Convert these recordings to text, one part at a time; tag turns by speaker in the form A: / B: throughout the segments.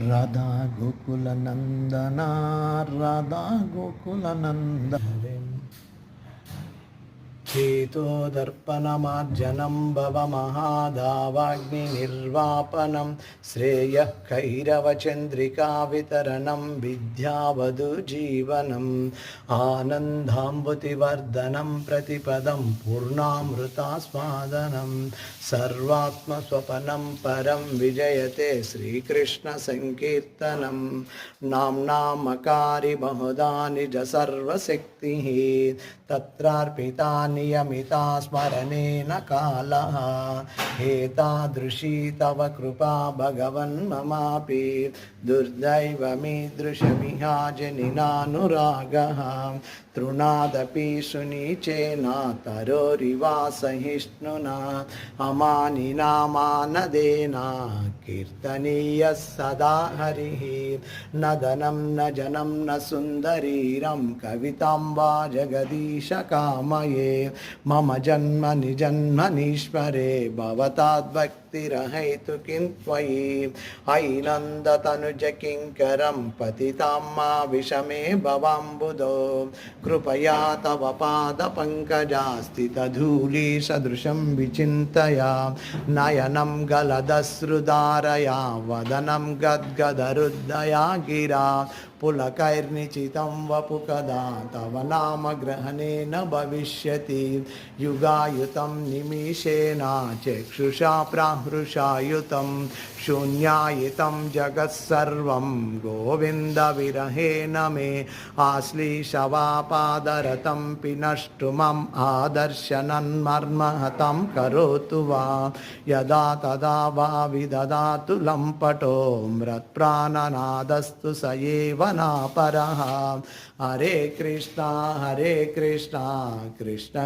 A: రాధా గోకుల నందన రాధా గోకుల చేతో దర్పణమార్జనం భవమహాదావాగ్నిర్వాపనం శ్రేయ కైరవచంద్రికా వితరణం విద్యావధు జీవనం. ఆనందాంబుతివర్ధనం ప్రతిపదం పూర్ణామృతాస్వాదనం. సర్వాత్మస్వపనం పరం విజయతే శ్రీకృష్ణ సంకీర్తనం. నామ్నామకారి బహుదా నిజ సర్వశక్తి. తత్రార్పితాన్ని नियमिता स्मरणेन कालः एतादृशी तव कृपा भगवन् ममापि दुर्दैवमीदृशमिहाजनिनानुरागः तृणादपि सुनीचेन तरोरिवा सहिष्णुना अमानिनामानदेन कीर्तनीयः सदा हरिः न धनं न जनं न सुन्दरीरं कवितां वा जगदीश कामये मम जन्म निजन्मनीश्वरे भवताद्भक्तिरहैतु किं त्वयि? ऐनन्दतनुज किङ्करं पतितां मा विषमे भवाम्बुधो कृपया तव पादपङ्कजास्थितधूलीसदृशं विचिन्तया। नयनं गलदश्रुधारया वदनं गद्गदरुद्धया गिरा। पुलकैर्निचितं वपु कदा तव नाम ग्रहणेन भविष्यति। युगायुतं निमिषेण चक्षुषा प्राहृषायुतं शून्यायितं जगत्सर्वं गोविन्दविरहेण मे आश्लीषवापादरतं पिनष्टुमम् आदर्शनन्मर्महतं करोतु वा यदा तदा वा विददातु लम्पटो मृत्प्राणनादस्तु स एव नापरः हरे कृष्णा हरे कृष्णा कृष्ण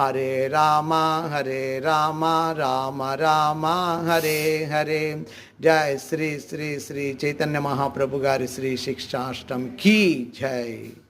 A: हरे रामा हरे रामा, राम, रामा, हरे हरे। जय श्री श्री श्री चैतन्य महाप्रभु गारी श्री शिक्षाष्टम की जय।